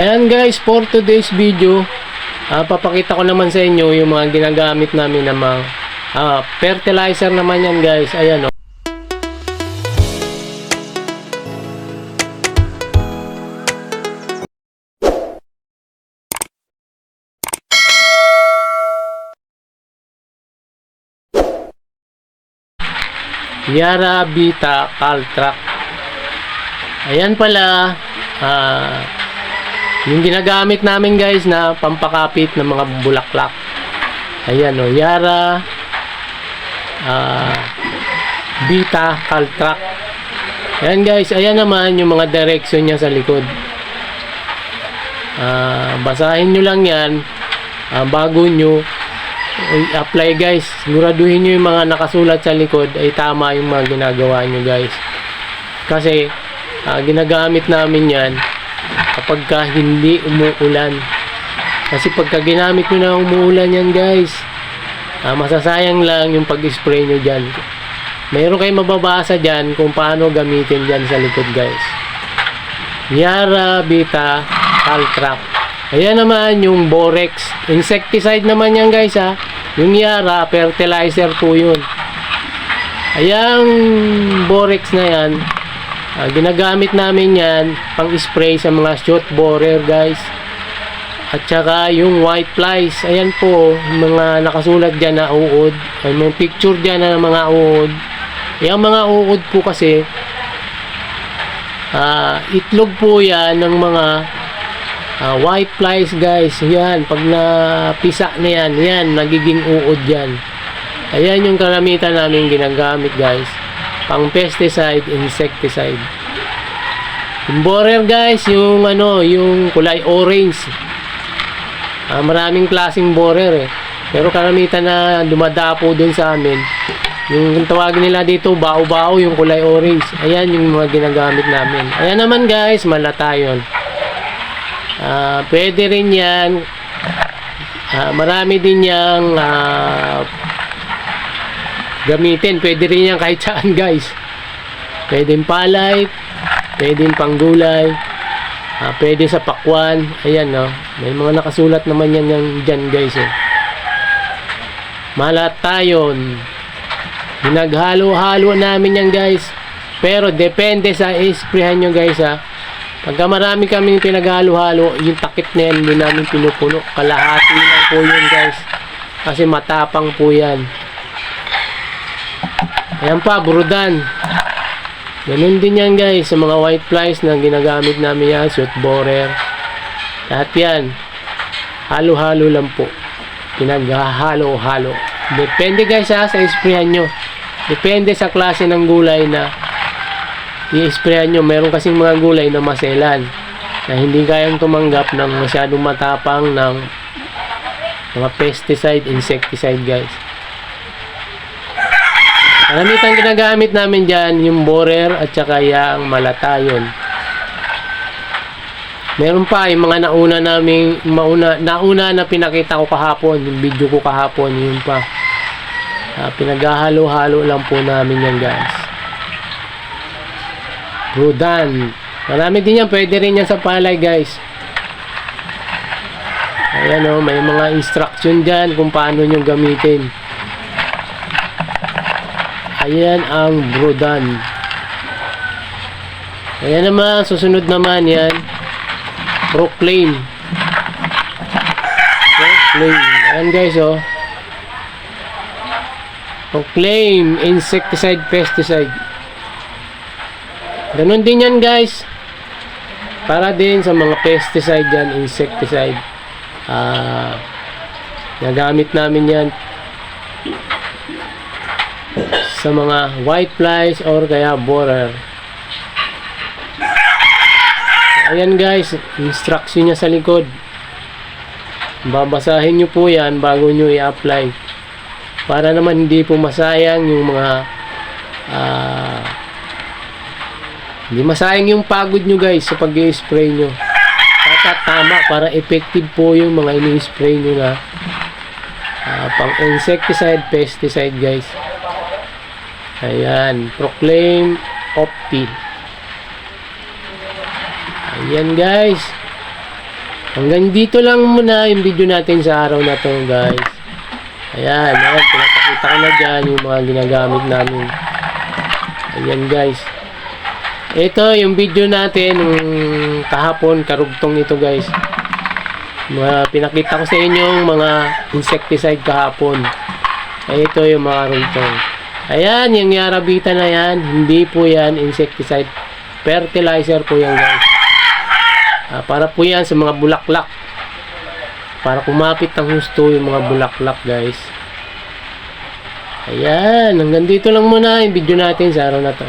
Ayan guys, for today's video, ah, papakita ko naman sa inyo yung mga ginagamit namin na mga ah, fertilizer naman yan guys. Ayan oh. o. Yara Vita Caltrac. Ayan pala, ah, yung ginagamit namin guys na pampakapit ng mga bulaklak. Ayan o, Yara ah, Vita Caltrac. Ayan guys, ayan naman yung mga direction niya sa likod. Ah, basahin nyo lang yan ah, bago nyo i-apply guys. Siguraduhin nyo yung mga nakasulat sa likod ay tama yung mga ginagawa nyo guys. Kasi ah, ginagamit namin yan kapag ka hindi umuulan. Kasi pagka ginamit nyo na umuulan yan guys, ah, masasayang lang yung pag-spray nyo dyan. Mayroon kayong mababasa dyan kung paano gamitin dyan sa likod guys. Yara Vita Caltrap. Ayan naman yung Borex. Insecticide naman yan guys ha. Yung Yara, fertilizer po yun. Ayan Borex na yan. Ah, ginagamit namin yan pang spray sa mga shoot borer guys. At saka yung white flies. Ayan po, mga nakasulat dyan na uod. May mga picture dyan na mga uod. Yung mga uod po kasi ah, itlog po yan ng mga ah, white flies guys. Yan, pag napisa na yan, yan, nagiging uod yan. Ayan yung karamitan namin ginagamit guys. Pang pesticide, insecticide. Yung borer guys, yung ano, yung kulay orange. Ah, maraming klaseng borer eh. Pero karamitan na dumadapo dun sa amin. Yung tawagin nila dito, bao-bao, yung kulay orange. Ayan yung mga ginagamit namin. Ayan naman guys, malata yun. Ah, pwede rin yan. Ah, marami din yang ah, gamitin. Pwede rin yan kahit saan guys. Pwede palay, pwede panggulay, ah, pwede sa pakwan. Ayan no. May mga nakasulat naman yan yan dyan guys eh. Malatayon. Pinaghalo-halo namin yan guys. Pero depende sa isprayan nyo guys ha. Pagka marami kami pinaghalo-halo, yung takip na yan, hindi namin pinupuno. Kalahati lang po yun guys. Kasi matapang po yan. Ayan pa, burudan. Ganun din yan guys, sa mga white flies na ginagamit namin yan, shoot borer. Lahat yan. Halo-halo lang po. Pinaghalo-halo. Depende guys ha, sa isprayan nyo. Depende sa klase ng gulay na i-sprayan nyo. Meron kasing mga gulay na maselan na hindi kayang tumanggap ng masyadong matapang ng mga pesticide, insecticide guys. Karamitan ginagamit namin dyan yung borer at saka yung malatayon. Meron pa yung mga nauna naming mauna, nauna na pinakita ko kahapon, yung video ko kahapon, yun pa. Ah, pinaghahalo-halo lang po namin yan guys. Rudan. Marami din yan, pwede rin yan sa palay guys. Ayan o, may mga instruction dyan kung paano nyo gamitin. Ayan ang Brodan. Ayan naman, susunod naman yan. Proclaim. Proclaim. Ayan guys oh. Proclaim insecticide pesticide. Ganon din yan guys. Para din sa mga pesticide yan, insecticide. Ah, nagamit namin yan sa mga white flies or kaya borer. Ayan guys, instruction niya sa likod. Babasahin nyo po yan bago nyo i-apply. Para naman hindi po masayang yung mga ah, hindi masayang yung pagod nyo guys sa pag-spray nyo. Dapat tama para effective po yung mga ini-spray nyo na ah, pang insecticide, pesticide guys. Ayan, Proclaim Opti. Ayan guys. Hanggang dito lang muna yung video natin sa araw na to guys. Ayan, ayan, pinapakita ko na dyan yung mga ginagamit namin. Ayan guys. Ito yung video natin nung kahapon, karugtong ito guys. Mga pinakita ko sa inyo yung mga insecticide kahapon. Ay, ito yung mga rugtong. Ayan, yung yarabita na yan, hindi po yan insecticide. Fertilizer po yan guys. Ah, para po yan sa mga bulaklak. Para kumapit ng husto yung mga bulaklak guys. Ayan, hanggang dito lang muna yung video natin sa araw na to.